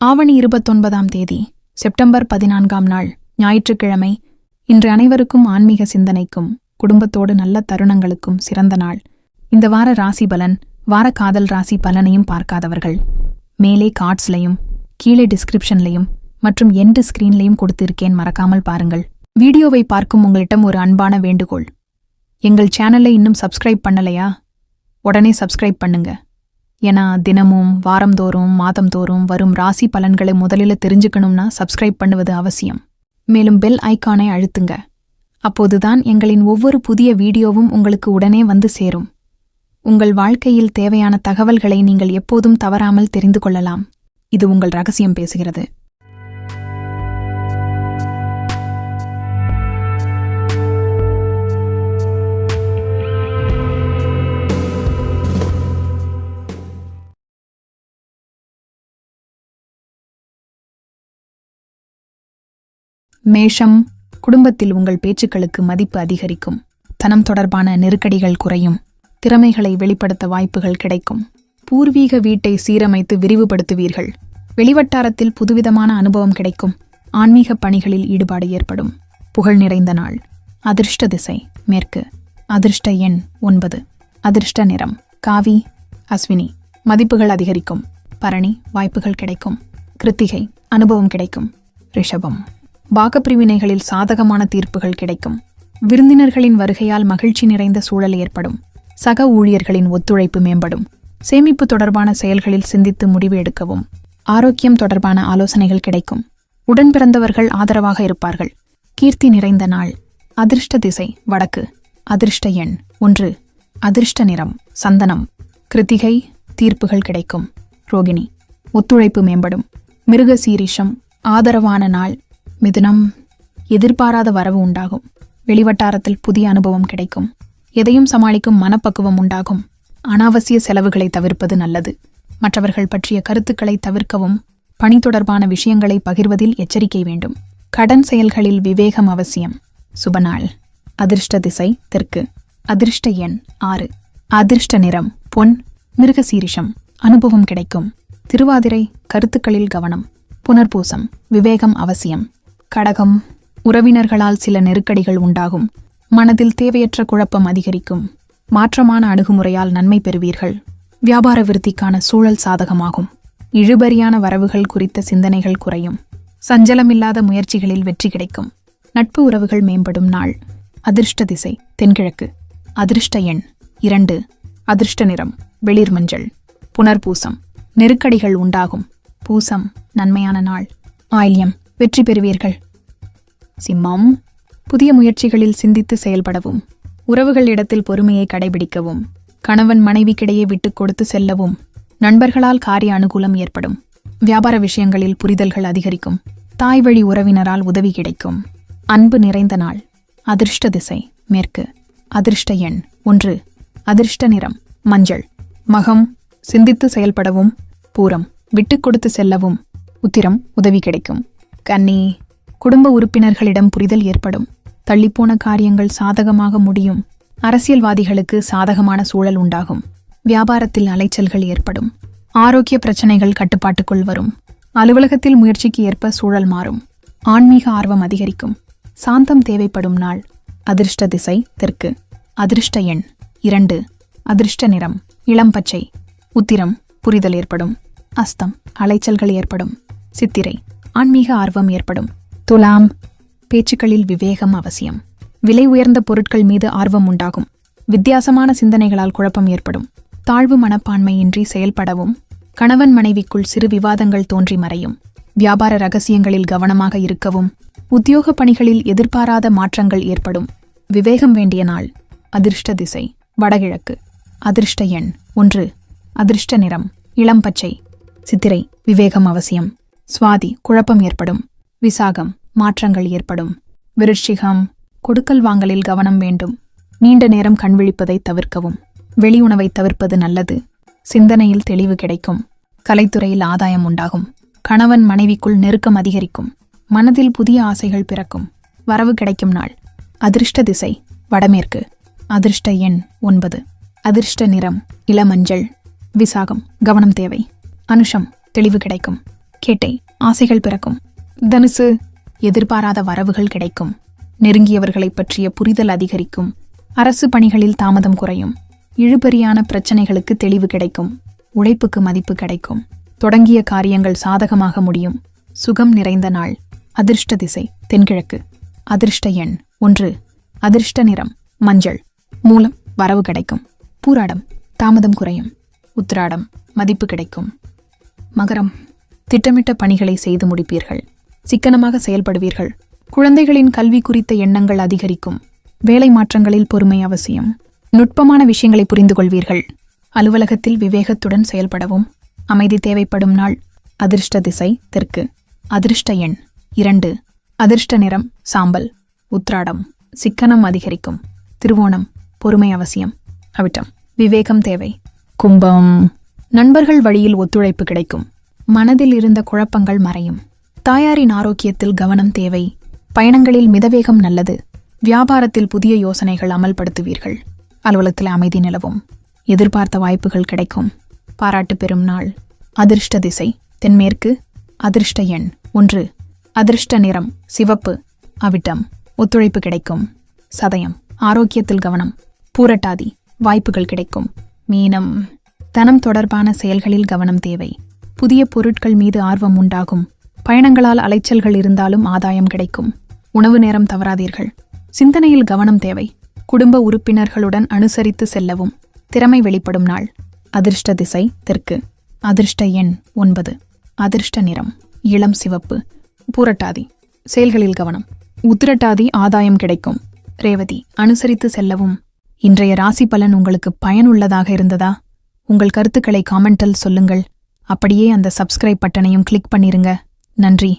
ஆவணி இருபத்தொன்பதாம் தேதி செப்டம்பர் பதினான்காம் நாள் ஞாயிற்றுக்கிழமை. இன்று அனைவருக்கும் ஆன்மீக சிந்தனைக்கும் குடும்பத்தோடு நல்ல தருணங்களுக்கும் சிறந்த நாள். இந்த வார ராசி பலன் வார காதல் ராசி பலனையும் பார்க்காதவர்கள். மேலே கார்ட்ஸ்லையும் கீழே டிஸ்கிரிப்ஷன்லையும் மற்றும் எண்டு ஸ்கிரீன்லையும் கொடுத்திருக்கேன் மறக்காமல் பாருங்கள். வீடியோவை பார்க்கும் உங்களிடம் ஒரு அன்பான வேண்டுகோள். எங்கள் சேனலை இன்னும் சப்ஸ்கிரைப் பண்ணலையா? உடனே சப்ஸ்கிரைப் பண்ணுங்க. ஏன்னா தினமும் வாரந்தோறும் மாதந்தோறும் வரும் ராசி பலன்களை முதலில் தெரிஞ்சுக்கணும்னா சப்ஸ்கிரைப் பண்ணுவது அவசியம். மேலும் பெல் ஐகானை அழுத்துங்க. அப்போதுதான் எங்களின் ஒவ்வொரு புதிய வீடியோவும் உங்களுக்கு உடனே வந்து சேரும். உங்கள் வாழ்க்கையில் தேவையான தகவல்களை நீங்கள் எப்போதும் தவறாமல் தெரிந்து கொள்ளலாம். இது உங்கள் ரகசியம் பேசுகிறது. மேஷம் குடும்பத்தில் உங்கள் பேச்சுக்களுக்கு மதிப்பு அதிகரிக்கும். தனம் தொடர்பான நெருக்கடிகள் குறையும். திறமைகளை வெளிப்படுத்த வாய்ப்புகள் கிடைக்கும். பூர்வீக வீட்டை சீரமைத்து விரிவுபடுத்துவீர்கள். வெளிவட்டாரத்தில் புதுவிதமான அனுபவம் கிடைக்கும். ஆன்மீக பணிகளில் ஈடுபாடு ஏற்படும். புகழ் நிறைந்த நாள். அதிர்ஷ்ட திசை மேற்கு. அதிர்ஷ்ட எண் ஒன்பது. அதிர்ஷ்ட நிறம் காவி. அஸ்வினி. மதிப்புகள் அதிகரிக்கும். பரணி வாய்ப்புகள் கிடைக்கும். கிருத்திகை அனுபவம் கிடைக்கும். ரிஷபம். பாகப்பிரிவினைகளில் சாதகமான தீர்ப்புகள் கிடைக்கும். விருந்தினர்களின் வருகையால் மகிழ்ச்சி நிறைந்த சூழல் ஏற்படும். சக ஊழியர்களின் ஒத்துழைப்பு மேம்படும். சேமிப்பு தொடர்பான செயல்களில் சிந்தித்து முடிவு எடுக்கவும். ஆரோக்கியம் தொடர்பான ஆலோசனைகள் கிடைக்கும். உடன் பிறந்தவர்கள் ஆதரவாக இருப்பார்கள். கீர்த்தி நிறைந்த நாள். அதிர்ஷ்ட திசை வடக்கு. அதிர்ஷ்ட எண் ஒன்று. அதிர்ஷ்ட நிறம் சந்தனம். கிருத்திகை தீர்ப்புகள் கிடைக்கும். ரோகிணி. ஒத்துழைப்பு மேம்படும். மிருக சீரிஷம் ஆதரவான நாள். மிதுனம் எதிர்பாராத வரவு உண்டாகும். வெளிவட்டாரத்தில் புதிய அனுபவம் கிடைக்கும். எதையும் சமாளிக்கும் மனப்பக்குவம் உண்டாகும். அனாவசிய செலவுகளை தவிர்ப்பது நல்லது. மற்றவர்கள் பற்றிய கருத்துக்களை தவிர்க்கவும் பணி தொடர்பான விஷயங்களை பகிர்வதில் எச்சரிக்கை வேண்டும். கடன் செயல்களில் விவேகம் அவசியம். சுபநாள். அதிர்ஷ்ட திசை தெற்கு. அதிர்ஷ்ட எண் ஆறு. அதிர்ஷ்ட நிறம் பொன். மிருகசீரிஷம். அனுபவம் கிடைக்கும். திருவாதிரை கருத்துக்களில் கவனம். புனர்பூசம். விவேகம் அவசியம். கடகம். உறவினர்களால் சில நெருக்கடிகள் உண்டாகும். மனதில் தேவையற்ற குழப்பம் அதிகரிக்கும். மாற்றமான அணுகுமுறையால் நன்மை பெறுவீர்கள். வியாபார விருத்திக்கான சூழல் சாதகமாகும். இழுபறியான வரவுகள் குறித்த சிந்தனைகள் குறையும். சஞ்சலமில்லாத முயற்சிகளில் வெற்றி கிடைக்கும். நட்பு உறவுகள் மேம்படும் நாள். அதிர்ஷ்ட திசை தென்கிழக்கு. அதிர்ஷ்ட எண் இரண்டு. அதிர்ஷ்ட நிறம் வெளிர் மஞ்சள். புனர்பூசம். நெருக்கடிகள் உண்டாகும். பூசம் நன்மையான நாள். ஆயில்யம் வெற்றி பெறுவீர்கள். சிம்மம் புதிய முயற்சிகளில் சிந்தித்து செயல்படவும் உறவுகள் இடத்தில் பொறுமையை கடைபிடிக்கவும் கணவன் மனைவிக்கிடையே விட்டுக் கொடுத்து செல்லவும் நண்பர்களால் காரிய அனுகூலம் ஏற்படும் வியாபார விஷயங்களில் புரிதல்கள் அதிகரிக்கும் தாய் வழி உறவினரால் உதவி கிடைக்கும். அன்பு நிறைந்த நாள் அதிர்ஷ்ட திசை மேற்கு அதிர்ஷ்ட எண் ஒன்று அதிர்ஷ்ட நிறம் மஞ்சள் மகம் சிந்தித்து செயல்படவும் பூரம் விட்டுக் கொடுத்து செல்லவும் உத்திரம் உதவி கிடைக்கும். கன்னி குடும்ப உறுப்பினர்களிடம் புரிதல் ஏற்படும். தள்ளிப்போன காரியங்கள் சாதகமாக முடியும். அரசியல்வாதிகளுக்கு சாதகமான சூழல் உண்டாகும். வியாபாரத்தில் அலைச்சல்கள் ஏற்படும். ஆரோக்கிய பிரச்சனைகள் கட்டுப்பாட்டுக்குள் வரும். அலுவலகத்தில் முயற்சிக்கு ஏற்ப சூழல் மாறும். ஆன்மீக ஆர்வம் அதிகரிக்கும். சாந்தம் தேவைப்படும் நாள். அதிர்ஷ்ட திசை தெற்கு. அதிர்ஷ்ட எண் இரண்டு. அதிர்ஷ்ட நிறம் இளம் பச்சை. உத்திரம் புரிதல் ஏற்படும். அஸ்தம் அலைச்சல்கள் ஏற்படும். சித்திரை. ஆன்மீக ஆர்வம் ஏற்படும். துலாம் பேச்சுக்களில் விவேகம் அவசியம். விலை உயர்ந்த பொருட்கள் மீது ஆர்வம் உண்டாகும். வித்தியாசமான சிந்தனைகளால் குழப்பம் ஏற்படும். தாழ்வு மனப்பான்மையின்றி செயல்படவும் கணவன் மனைவிக்குள் சிறு விவாதங்கள் தோன்றி மறையும். வியாபார ரகசியங்களில் கவனமாக இருக்கவும் உத்தியோக பணிகளில் எதிர்பாராத மாற்றங்கள் ஏற்படும். விவேகம் வேண்டிய நாள். அதிர்ஷ்ட திசை. வடகிழக்கு. அதிர்ஷ்ட எண். ஒன்று. அதிர்ஷ்ட நிறம். இளம் பச்சை. சித்திரை. விவேகம் அவசியம். சுவாதி குழப்பம் ஏற்படும். விசாகம் மாற்றங்கள் ஏற்படும். விருட்சிகம் கொடுக்கல் வாங்கலில் கவனம் வேண்டும். நீண்ட நேரம் கண்விழிப்பதை தவிர்க்கவும். வெளி உணவை தவிர்ப்பது நல்லது. சிந்தனையில் தெளிவு கிடைக்கும். கலைத்துறையில் ஆதாயம் உண்டாகும். கணவன் மனைவிக்குள் நெருக்கம் அதிகரிக்கும். மனதில் புதிய ஆசைகள் பிறக்கும். வரவு கிடைக்கும் நாள். அதிர்ஷ்ட திசை வடமேற்கு. அதிர்ஷ்ட எண் ஒன்பது. அதிர்ஷ்ட நிறம் இளமஞ்சள். விசாகம் கவனம் தேவை. அனுஷம் தெளிவு கிடைக்கும். கேட்டை ஆசைகள் பிறக்கும். தனுசு எதிர்பாராத வரவுகள் கிடைக்கும். நெருங்கியவர்களைப் பற்றிய புரிதல் அதிகரிக்கும். அரசு பணிகளில் தாமதம் குறையும். இழுபறியான பிரச்சனைகளுக்கு தெளிவு கிடைக்கும். உழைப்புக்கு மதிப்பு கிடைக்கும். தொடங்கிய காரியங்கள் சாதகமாக முடியும். சுகம் நிறைந்த நாள். அதிர்ஷ்ட திசை தென்கிழக்கு. அதிர்ஷ்ட எண் ஒன்று. அதிர்ஷ்ட நிறம் மஞ்சள். மூலம் வரவு கிடைக்கும். பூராடம் தாமதம் குறையும். உத்திராடம் மதிப்பு கிடைக்கும். மகரம். திட்டமிட்ட பணிகளை செய்து முடிப்பீர்கள். சிக்கனமாக செயல்படுவீர்கள். குழந்தைகளின் கல்வி குறித்த எண்ணங்கள் அதிகரிக்கும். வேலை மாற்றங்களில் பொறுமை அவசியம். நுட்பமான விஷயங்களை புரிந்து கொள்வீர்கள் அலுவலகத்தில் விவேகத்துடன் செயல்படவும். அமைதி தேவைப்படும் நாள். அதிர்ஷ்ட திசை தெற்கு. அதிர்ஷ்ட எண். இரண்டு. அதிர்ஷ்ட நிறம் சாம்பல். உத்ராடம் சிக்கனம் அதிகரிக்கும். திருவோணம். பொறுமை அவசியம். அவிட்டம். விவேகம் தேவை. கும்பம். நண்பர்கள் வழியில் ஒத்துழைப்பு கிடைக்கும். மனதில் இருந்த குழப்பங்கள் மறையும். தாயாரின் ஆரோக்கியத்தில் கவனம் தேவை. பயணங்களில் மிதவேகம் நல்லது. வியாபாரத்தில் புதிய யோசனைகள் அமல்படுத்துவீர்கள். அலுவலகத்தில் அமைதி நிலவும். எதிர்பார்த்த வாய்ப்புகள் கிடைக்கும். பாராட்டு பெறும் நாள். அதிர்ஷ்ட திசை. தென்மேற்கு. அதிர்ஷ்ட எண். ஒன்று. அதிர்ஷ்ட நிறம். சிவப்பு. அவிட்டம். ஒத்துழைப்பு கிடைக்கும். சதயம். ஆரோக்கியத்தில் கவனம். பூரட்டாதி. வாய்ப்புகள் கிடைக்கும். மீனம். தனம் தொடர்பான செயல்களில் கவனம் தேவை. புதிய பொருட்கள் மீது ஆர்வம் உண்டாகும். பயணங்களால் அலைச்சல்கள் இருந்தாலும் ஆதாயம் கிடைக்கும். உணவு நேரம் தவறாதீர்கள். சிந்தனையில் கவனம் தேவை. குடும்ப உறுப்பினர்களுடன் அனுசரித்து செல்லவும். திறமை வெளிப்படும் நாள். அதிர்ஷ்ட திசை தெற்கு. அதிர்ஷ்ட எண் ஒன்பது. அதிர்ஷ்ட நிறம். இளம் சிவப்பு. பூரட்டாதி. செயல்களில் கவனம். உத்திரட்டாதி ஆதாயம் கிடைக்கும். ரேவதி அனுசரித்து செல்லவும். இன்றைய ராசி பலன் உங்களுக்கு பயனுள்ளதாக இருந்ததா? உங்கள் கருத்துக்களை காமெண்டில் சொல்லுங்கள். அப்படியே அந்த சப்ஸ்கிரைப் பட்டனையும் கிளிக் பண்ணிருங்க. நன்றி.